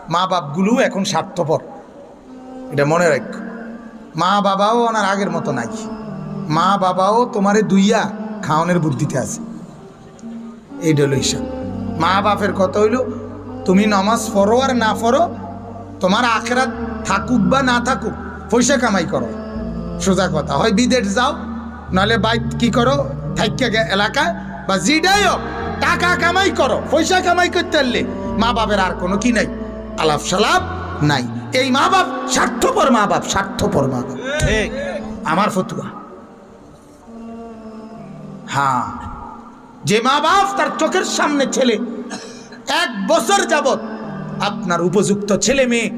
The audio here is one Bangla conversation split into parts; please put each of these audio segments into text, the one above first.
মা বাপগুলো এখন স্বার্থপর। এটা মনে রাখ। মা বাবাও ওনার আগের মতো নাই। মা বাবাও তোমারে দুইয়া খাওয়ানোর বুদ্ধিতে আছে। এইটা হলো হিসাব মা বাপের কথা হইল, তুমি নমাজ পড়ো আর না পড়ো, তোমার আখেরাত থাকুক বা না থাকুক, পয়সা কামাই করো। সোজা কথা, হয় বিদেশ যাও, নাহলে বাইক কি করো, থাইকা এলাকা বা জিডাই টাকা কামাই করো, পয়সা কামাই করতে পারলে মা বাপের আর কোনো কি নাই। আলাপ সালাপ নাই। এই মা বাপ স্বার্থপর মা বাপ স্বার্থপর মা বাপ। ঠিক। আমার ফতুয়া। হ্যাঁ। যে মা বাপ তার চোখের সামনে ছেলে এক বছর যাবত আপনার উপযুক্ত ছেলে মেয়ে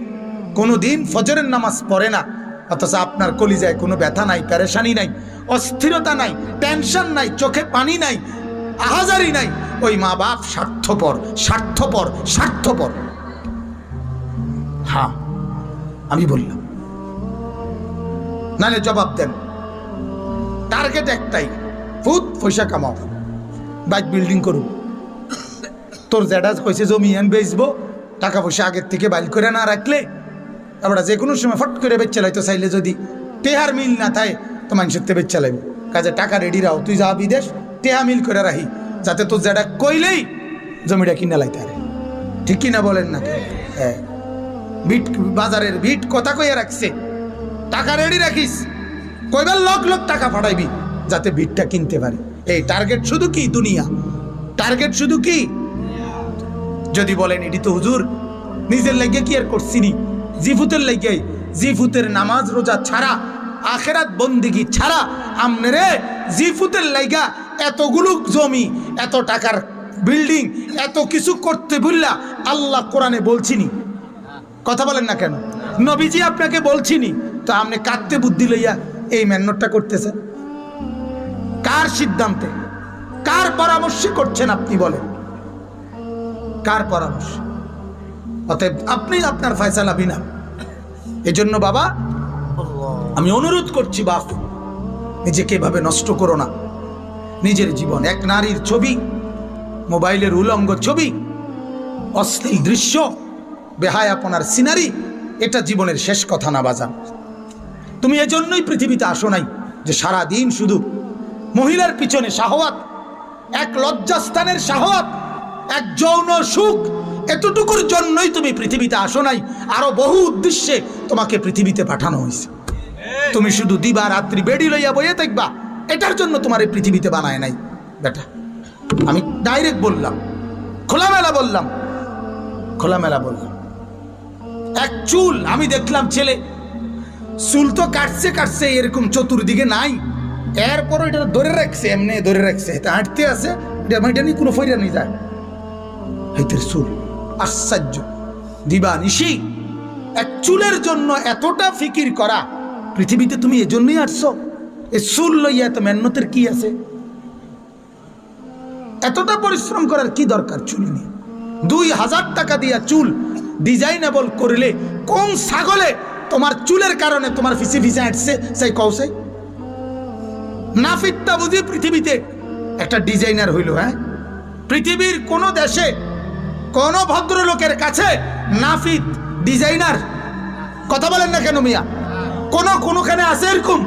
কোনোদিন ফজরের নামাজ পড়ে না অথচ আপনার কলিজায় কোনো ব্যথা নাই প্যারেশানি নাই অস্থিরতা নাই টেনশন নাই চোখে পানি নাই আহাজারি নাই। ওই মা বাপ স্বার্থপর স্বার্থপর স্বার্থপর। হ্যাঁ। আমি বললাম। নালে জবাব দেন। টার্গেট একটাই। ফুট পয়সা কামাও। বাইক বিল্ডিং করুন। তোর জ্যাডা কইছে জমি এন বেচবো, টাকা পয়সা আগের থেকে বাইল করে না রাখলে আমরা যে কোনো সময় ফট করে বেচ চালাইতো চাইলে যদি টেহার মিল না থাকে, তো মানুষের তে বেচ চালাইব কাজে টাকা রেডি রাও। তুই যা বিদেশ, টেহা মিল করে রাখি, যাতে তোর জ্যাডা কইলেই জমিটা কিনে লাইতে আরে ঠিক কিনা বলেন না হ্যাঁ। বিট বাজারের বিট কথা কইয়া রাখছে। টাকা রেডি রাখিস। কইবার লক লক টাকা পাঠাইবি যাতে বিটটা কিনতে পারি। এই টার্গেট শুধু কি দুনিয়া? টার্গেট শুধু কি? যদি বলেন এটি তো হুজুর, নিজের লাগে কি আর করছিনি জিফুতের লাগে, জিফুতের নামাজ রোজা ছাড়া, আখেরাত বন্দিগি ছাড়া আমনেরে জিফুতের লাইগা এতগুলো জমি, এত টাকার বিল্ডিং এত কিছু করতে বললা আল্লাহ কোরআনে বলছিনি কথা বলেন না কেন? নবীজি আপনাকে বলছিনি, তো আপনি কাঁদতে বুদ্ধি লইয়া এই মেন্নটটা করতেছেন। কার সিদ্ধান্তে? কার পরামর্শে করছেন আপনি বলেন? কার পরামর্শ? অতএব আপনি আপনার ফয়সালা বিনা। এজন্য বাবা, আমি অনুরোধ করছি বাপ, নিজেকে এভাবে নষ্ট করো না। নিজের জীবন, এক নারীর ছবি, মোবাইলের উলঙ্গ ছবি, অশ্লীল দৃশ্য বেহায় আপনার সিনারি, এটা জীবনের শেষ কথা না বাজান। তুমি এজন্যই পৃথিবীতে আসো নাই যে সারা দিন শুধু মহিলার পিছনে শাহওয়াত, এক লজ্জাস্থানের শাহওয়াত, এক যৌন সুখ, এতটুকুর জন্যই তুমি পৃথিবীতে আসো নাই। আরও বহু উদ্দেশ্যে তোমাকে পৃথিবীতে পাঠানো হয়েছে। তুমি শুধু দিবা, রাত্রি বেডি লইয়া বইয়ে দেখবা এটার জন্য তোমার এই পৃথিবীতে বানায় নাই। বেটা, আমি ডাইরেক্ট বললাম, খোলামেলা বললাম খোলামেলা বললাম। এক চুল। আমি দেখলাম ছেলে। চুল তো কাটছে কাটছে এরকম চতুর্দিকে নাই। এরপর এটা ধরে রাখছে, এমনি ধরে রাখছে। এটা হাঁটতে আছে, এটা এটা নিয়ে কোনো ফইরা নিয়ে যায় হাইতের চুল, আশ্চর্য। দিবা নিশি, এক চুলের জন্য এতটা ফিকির করা। পৃথিবীতে তুমি এজন্যই আসছো। এ চুল লইয়া এত মেহনতের কি আছে? এতটা পরিশ্রম করার কি দরকার চুল নিয়ে? দুই হাজার টাকা দিয়া চুল ডিজাইনেবল করলে কোন ছাগলে তোমার চুলের কারণে তোমার ফিসি ফিসে হাঁটছে সেই কৌশাই নাফিদটা বুঝি পৃথিবীতে একটা ডিজাইনার হইল হ্যাঁ? পৃথিবীর কোন দেশে কোন ভদ্রলোকের কাছে নাফিদ ডিজাইনার, কথা বলেন না কেন মিয়া? কোন কোনখানে আছে এরকম?